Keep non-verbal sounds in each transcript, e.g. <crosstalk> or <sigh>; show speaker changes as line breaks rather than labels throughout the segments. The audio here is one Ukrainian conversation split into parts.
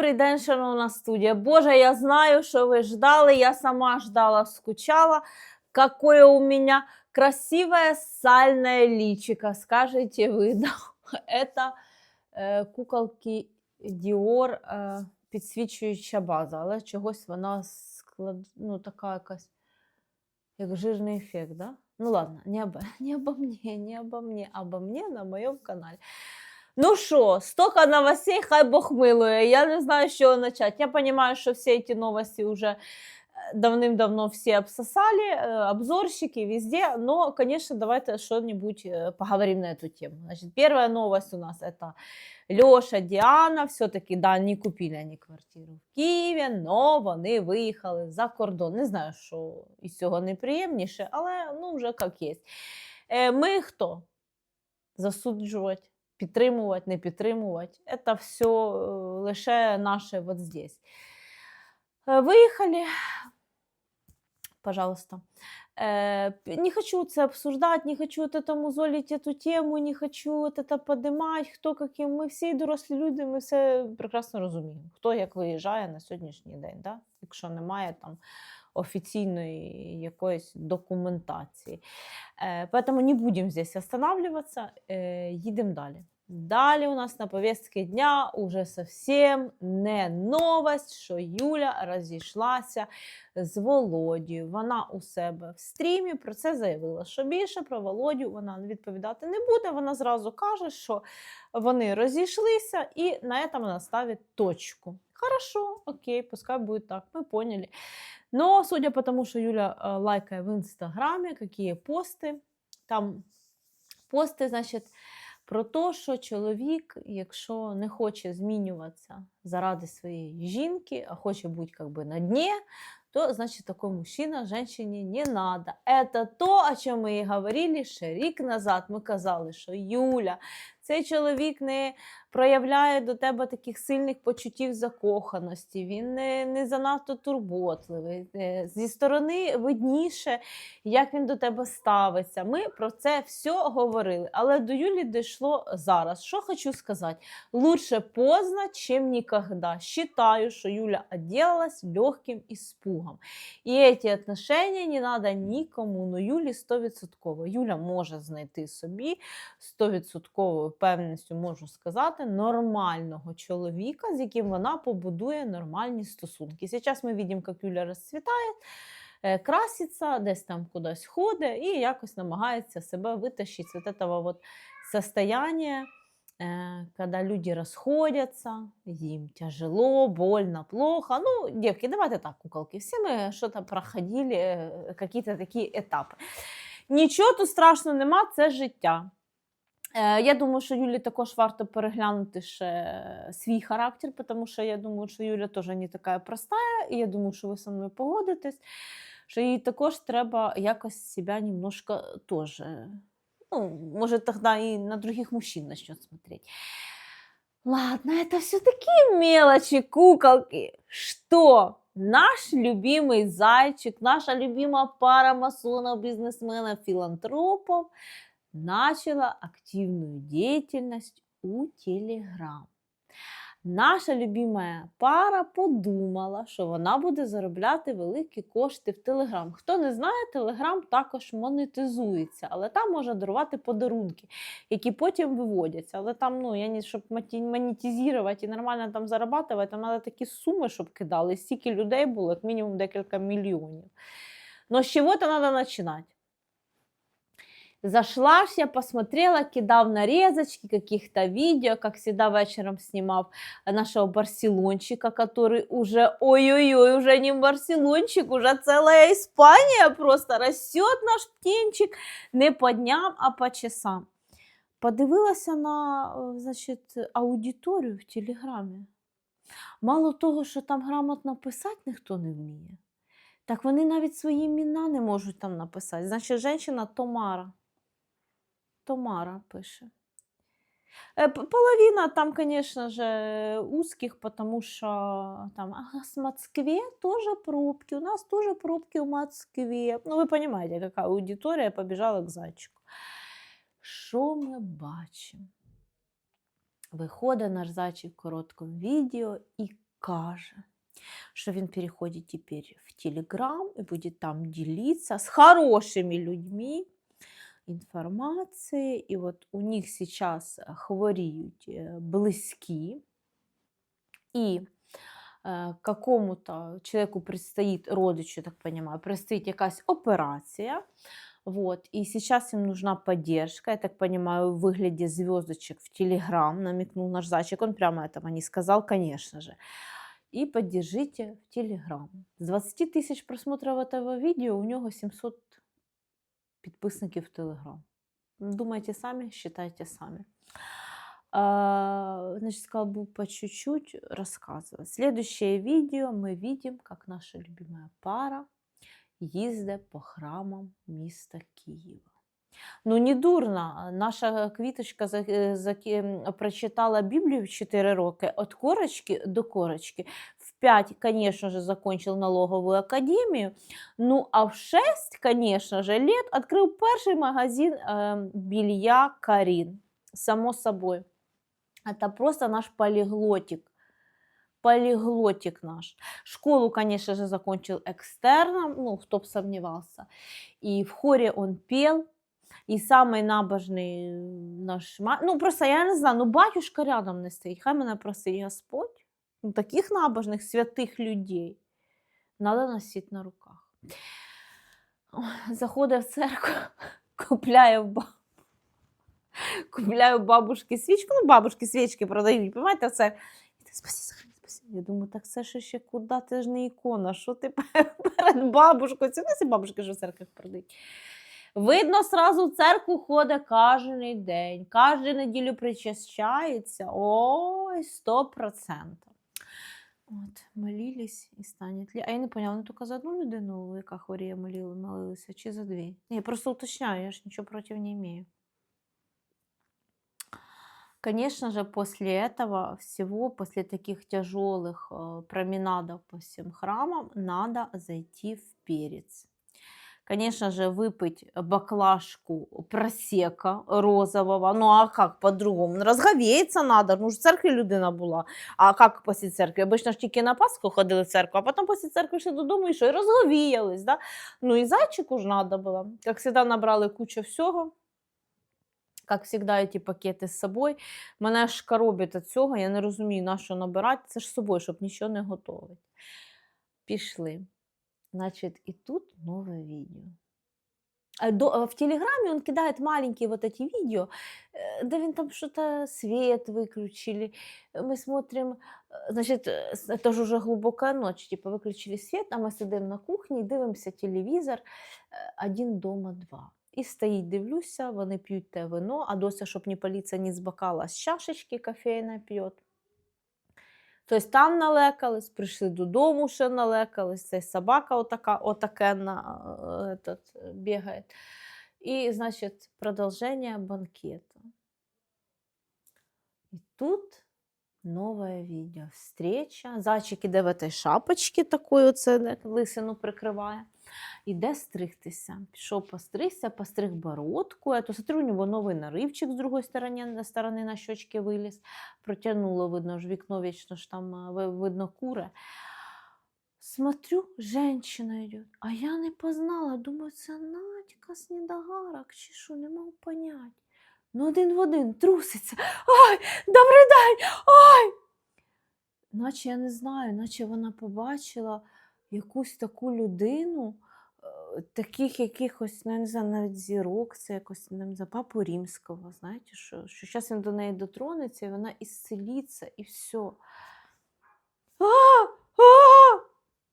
Добрий день, шановна студія. Боже, я знаю, що ви ждали. Я сама ждала, скучала. Какое у меня красивое сальное личико, скажете вы. <laughs> Это е, куколки Dior е, підсвічуюча база, але чогось вона склад... ну, така якась, як жирний ефект, да? Ну ладно, не обо, <laughs> не обо мне, не обо мне, обо мне на моем канале. Ну що, столько новостей, хай Бог милує. Я не знаю, з чого почати. Я розумію, що всі ці новості вже э, давным-давно все обсосали, э, обзорщики везде, но, конечно, давайте что-нибудь э, поговорим на эту тему. Значит, первая новость у нас это Леша, Діана, все-таки, да, не купили они квартиру в Києві, но вони виїхали за кордон. Не знаю, що із цього найприємніше, але ну, вже як є. Е, Ми хто? Засуджувати, підтримувати, не підтримувати. Це все е, лише наше вот здесь. Е, Виїхали, пожалуйста. Э, п- Не хочу це обсуждать, не хочу от это музолить эту тему, не хочу от это подимати, хто каким. Ми всі дорослі люди, ми все прекрасно розуміємо, хто як виїжджає на сьогоднішній день, да? якщо немає там офіційної якоїсь документації. Е, Поэтому не будемо здесь останавливаться, е, їдемо далі. Далі у нас на повестці дня уже совсем не новость, що Юля розійшлася з Володією. Вона у себе в стрімі про це заявила, що більше про Володю вона відповідати не буде. Вона зразу каже, що вони розійшлися, і на этом вона ставить точку. Хорошо, окей, пускай будет так, мы поняли. Но судя по тому, что Юля э, лайкает в Инстаграме, какие пости, там пости, значить, про те, що чоловік, якщо не хоче змінюватися заради своєї жінки, а хоче бути как бы на дні, то значит такой мужчина женщине не надо. Это то, о чому ми і говорили ще рік назад. Ми казали, що Юля, цей чоловік не проявляє до тебе таких сильних почуттів закоханості, він не, не занадто турботливий. Е, Зі сторони видніше, як він до тебе ставиться. Ми про це все говорили. Але до Юлі дійшло зараз. Що хочу сказати? Лучше поздно, чем никогда. Считаю, что Юля отделалась легким испугом. І эти отношения не надо нікому, но Юлі 100%. Юля може знайти собі 100% впевненістю можу сказати, нормального чоловіка, з яким вона побудує нормальні стосунки. Зараз ми бачимо, як Юля розцвітає, е, краситься, десь там кудись ходить і якось намагається себе витащити з вот этого вот состояния, э, когда люди расходятся, им тяжело, больно, плохо. Ну, девки, давайте так, куколки, все мы что-то проходили, э, какие-то такі етапи. Нічого тут страшного нема, це життя. Е, Я думаю, що Юлі також варто переглянути ще свій характер, тому що я думаю, що Юля теж не така проста, і я думаю, що ви зі мною погодитесь, що їй також треба якось себе немножко теж, ну, может, тогда и на других мужчин начнет смотреть. Ладно, это все такие мелочи, куколки. Что? Наш любимый зайчик, наша любимая пара масонов, бизнесменов, филантропов начала активную деятельность у Телеграм. Наша любимая пара подумала, що вона буде заробляти великі кошти в Телеграм. Хто не знає, Телеграм також монетизується, але там можна дарувати подарунки, які потім виводяться. Але там, ну, я не щоб монетизувати і нормально там зарабатувати, там треба такі суми, щоб кидали. Стільки людей було, як мінімум декілька мільйонів. Но з чого-то треба починати. Зашла я, посмотрела, кидав нарезочки каких-то видео, как всегда вечером снимал нашего Барселончика, который уже, ой-ой-ой, уже не Барселончик, уже целая Испания просто растет наш птенчик не по дням, а по часам. Подивилася на е, значить, аудиторію в Телеграмі. Мало того, що там грамотно писати ніхто не вміє, так вони навіть свої імена не можуть там написати. Значить, жінка Томара. Томара пише. Э, п- Половина там, конечно же, узких, потому что там «Ага, с Москве тоже пробки, у нас тоже пробки в Москве. Ну, вы понимаете, какая аудитория побежала к зайчику. Що ми бачимо? Виходить наш зайчик в короткому відео і каже, що він переходить тепер в Телеграм і буде там ділитися з хорошими людьми інформацією. І от у них зараз хворіють е, близькі, і е, какому-то человеку предстоит, родичу, так понимаю, предстоит якась операція. Вот. И сейчас им нужна поддержка, я так понимаю, в выгляде звездочек в Телеграм, намекнул наш зайчик, он прямо этого не сказал, конечно же. И поддержите в Телеграм. С 20 тысяч просмотров этого видео у него 700 подписчиков в Телеграм. Думайте сами, считайте сами. А, Значит, сказал, буду по чуть-чуть рассказывать. Следующее видео мы видим, как наша любимая пара їздить по храмам міста Києва. Ну, не дурно. Наша квіточка за, е, за, прочитала Біблію в 4 роки від корочки до корочки. В 5, конечно же, закончил налоговую академию. Ну, а в 6, конечно же, лет открыл перший магазин э, белья Карин. Само собой. Это просто наш полиглотик. Полиглотик наш. Школу, конечно же, закончил экстерном, ну, кто бы сомневался. И в хоре он пел. І самий набожний наш ма- Ну, просто я не знаю, ну батюшка рядом не стоїть. Хай мене просить Господь. Ну, таких набожних святих людей треба носити на руках. Заходить в церкву, <laughs> купляє в баб... купляє у бабушки свічку. Ну, бабушки свічки продають, розумієте, це. І ти спасі. Я думаю, так це ж ще куди, ти ж не ікона, що ти перед бабушкою? Це всі бабушки ж в церквах продають. Видно, сразу в церкву ходить кожен день, кожну неділю причащається. Ой, сто процентів. От, молились і станет ли. А я не поняла, вони тільки за одну людину, яка хворіє, молили, молилися, чи за дві? Ні, я просто уточняю, я ж нічого проти не маю. Конечно же, после этого всего, после таких тяжелых э, променадов по всем храмам, надо зайти в перец. Конечно же, выпить баклажку просека розового. Ну а как по-другому? Ну, Розговеється надо. Ну ж в церкві людина була. А як після церкви? Обично ж тільки на Пасху ходили в церкву, а потім після церкви йшли додому і що? І розговіялись. Да? Ну і зайчику ж надо було. Як завжди, набрали кучу всього. Як завжди, ці пакети з собою. Мене аж коробить від цього, я не розумію, на що набирати. Це ж з собою, щоб нічого не готувати. Пішли. Значит, и тут новое видео. А до- а В Телеграме он кидает маленькие вот эти видео, э, да він там что-то свет выключили. Э, Мы смотрим, э, значит, э, с- это же уже глубокая ночь, типа выключили свет, а мы сидим на кухні, дивимося телевізор, э, один дома два. І стоїть, дивлюся, вони п'ють те вино, а дося, щоб не паліться ні з бокала, з чашечки кофейна п'є. Тобто там налекались, прийшли додому, ще налекались, цей собака отака, отакенна е, этот, е, бігає. І, значить, продовження банкету. І тут нове відео. Встреча. Зайчик іде в этой шапочці такої, оце лисину прикриває. Іде стригтися. Пішов постригся, постриг бородку. Я то нього новий наривчик з другої сторони, сторони на щочки виліз. Протягнуло, видно, ж вікно вічно ж там видно куре. Смотрю, женщина йде, а я не познала. Думаю, це Надька з чи що, не можу понять. Ну, один в один труситься. Ой, добрий день! Ой! Наче я не знаю, наче вона побачила якусь таку людину, е, таких якихось, ну, я не знаю, навіть зірок, це якось не знаю, папу римського, знаєте, що, що зараз він до неї дотронеться, і вона ісцелиться, і все. А! А!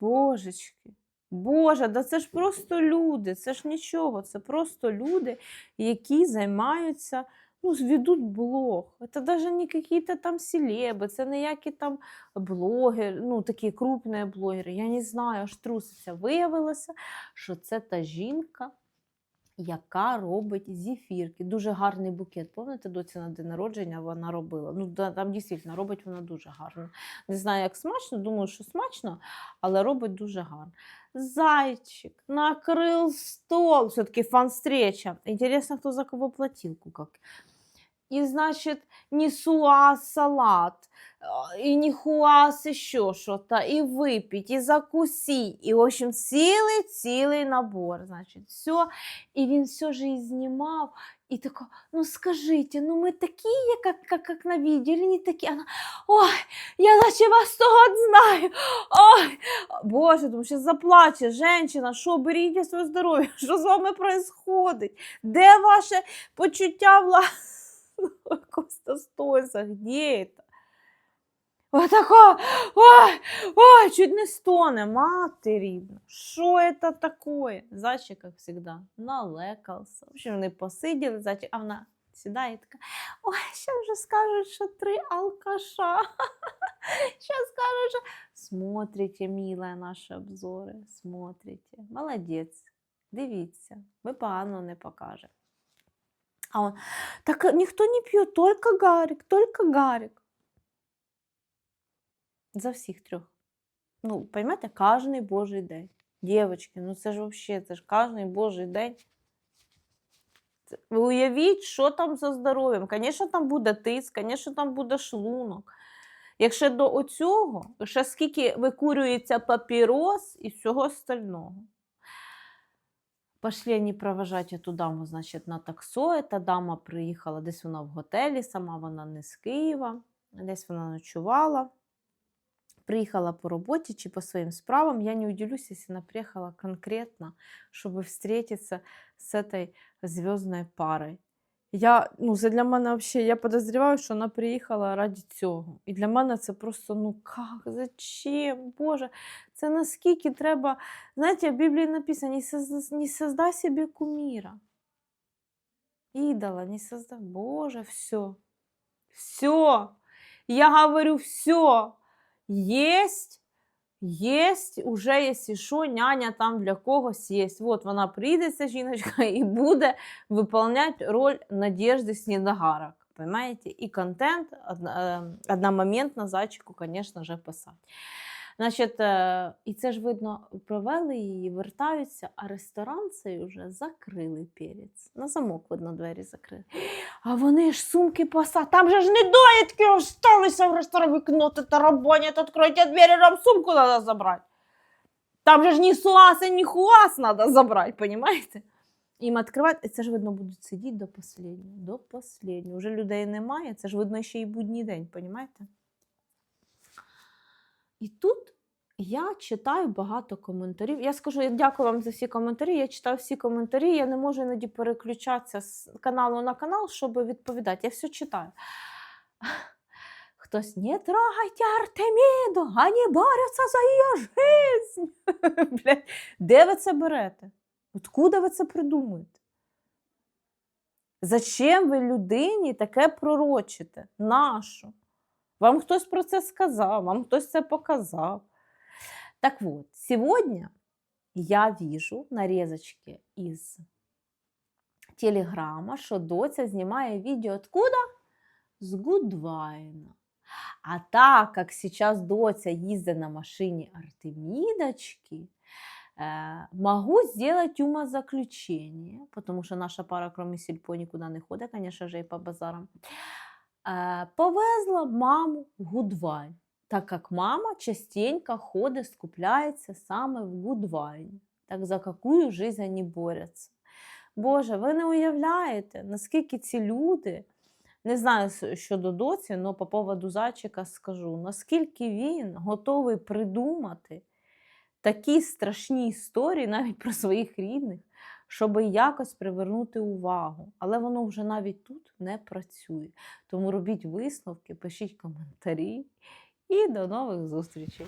Божечки, Боже, да це ж просто люди, це ж нічого, це просто люди, які займаються, ну, ведуть блог. Це навіть не якісь там селеби, це не які там блогери, ну такі крупні блогери. Я не знаю, аж труситься. Виявилося, що це та жінка, яка робить зефірки. Дуже гарний букет. Пам'ятаєте, доці на день народження вона робила. Ну, там дійсно робить вона дуже гарно. Не знаю, як смачно, думаю, що смачно, але робить дуже гарно. Зайчик накрыл стол. Все-таки фан-встреча. Интересно, кто за кого платилку как. И, значит, несуа салат, а, и нихуас еще что-то, и выпить, и закуси, и, в общем, цілий-цілий набор, значить, все. І він все же і знімав, і тако, ну скажите, ну ми такі, як, як, як на відео, или не такі? Вона, ой, я наче вас того знаю, ой, Боже, думаю, сейчас заплаче, женщина, що, беріть своє здоров'я, що з вами происходить? Де ваше почуття власного достоинства? Где это? Вот такое, ой, ой, чуть не стоне, мати рідна. Що це таке? Зайчик, як завжди, налекався. В общем, вони посиділи, зайчик, а вона сідає і така, ой, зараз вже скажуть, що три алкаша. <laughs> Сейчас скажут, что смотрите, милая, наші обзори, смотрите. Молодець, дивіться, ми погано не покажемо. А он, так ніхто не п'є, тільки Гарік, тільки Гарік. За всіх трьох. Ну, поймете, кожний божий день. Дівчатки, ну це ж взагалі, це ж кожний божий день. Ви уявіть, що там за здоров'ям. Звісно, там буде тиск, звісно, там буде шлунок. Якщо до оцього, ще скільки викурюється папірос і всього остального. Пошли они провожать эту даму, значить, на таксо. Та дама приїхала, десь вона в готелі, сама вона не з Києва, десь вона ночувала. Приїхала по роботі чи по своїм справам. Я не удивлюсь, если она приехала конкретно, чтобы встретиться с этой звездной парой. Я, ну, це для мене вообще, я подозреваю, що вона приїхала ради цього. І для мене це просто, ну як, зачем, Боже, це наскільки треба. Знаєте, в Біблії написано, не созда, не создай себе кумира. Идола, не создай. Боже, все. Все. Я говорю, все. Есть, есть, уже, є що, няня там для когось є. От вона прийде, ця жіночка, <laughs> і буде виконувати роль Надежди Снідогарок. Понимаете? І контент е, одномоментно зайчику, звісно писати. Значить, е, і це ж видно, провели її, вертаються, а ресторан цей вже закрили перець. На замок, видно, двері закрили. А вони ж сумки поса. Там же ж недоїдки осталися в ресторані. Вікно ти тарабанять, відкройте двері, нам сумку треба забрати. Там же ж ні суаса, ні хуас треба забрати, понимаете? Їм відкривати, і це ж видно, будуть сидіти до останнього. До останнього. Вже людей немає, це ж видно ще й будній день, понимаете? І тут я читаю багато коментарів. Я скажу, я дякую вам за всі коментарі. Я читаю всі коментарі. Я не можу іноді переключатися з каналу на канал, щоб відповідати. Я все читаю. <laughs> Хтось не трогайте Артеміду, вони борються за її жизнь. <laughs> Де ви це берете? Откуда ви це придумуєте? Зачем ви людині таке пророчите? Нащо? Вам хтось про це сказав, вам хтось це показав. Так вот, сегодня я вижу нарезочки из телеграма, що доця знімає відео откуда? З Гудвайна. А так как сейчас доця їздить на машині Артемідочки, э, могу сделать умозаключение, потому что наша пара, кроме сельпо, никуда не ходит, конечно же, и по базарам. Э, повезла маму в Гудвайн, так как мама частенько ходит, скупляется саме в Гудвайні. Так за какую жизнь они борються? Боже, ви не уявляєте, наскільки ці люди, не знаю щодо доці, але по поводу зайчика скажу, наскільки він готовий придумати такі страшні історії навіть про своїх рідних, щоб якось привернути увагу. Але воно вже навіть тут не працює. Тому робіть висновки, пишіть коментарі і до нових зустрічей.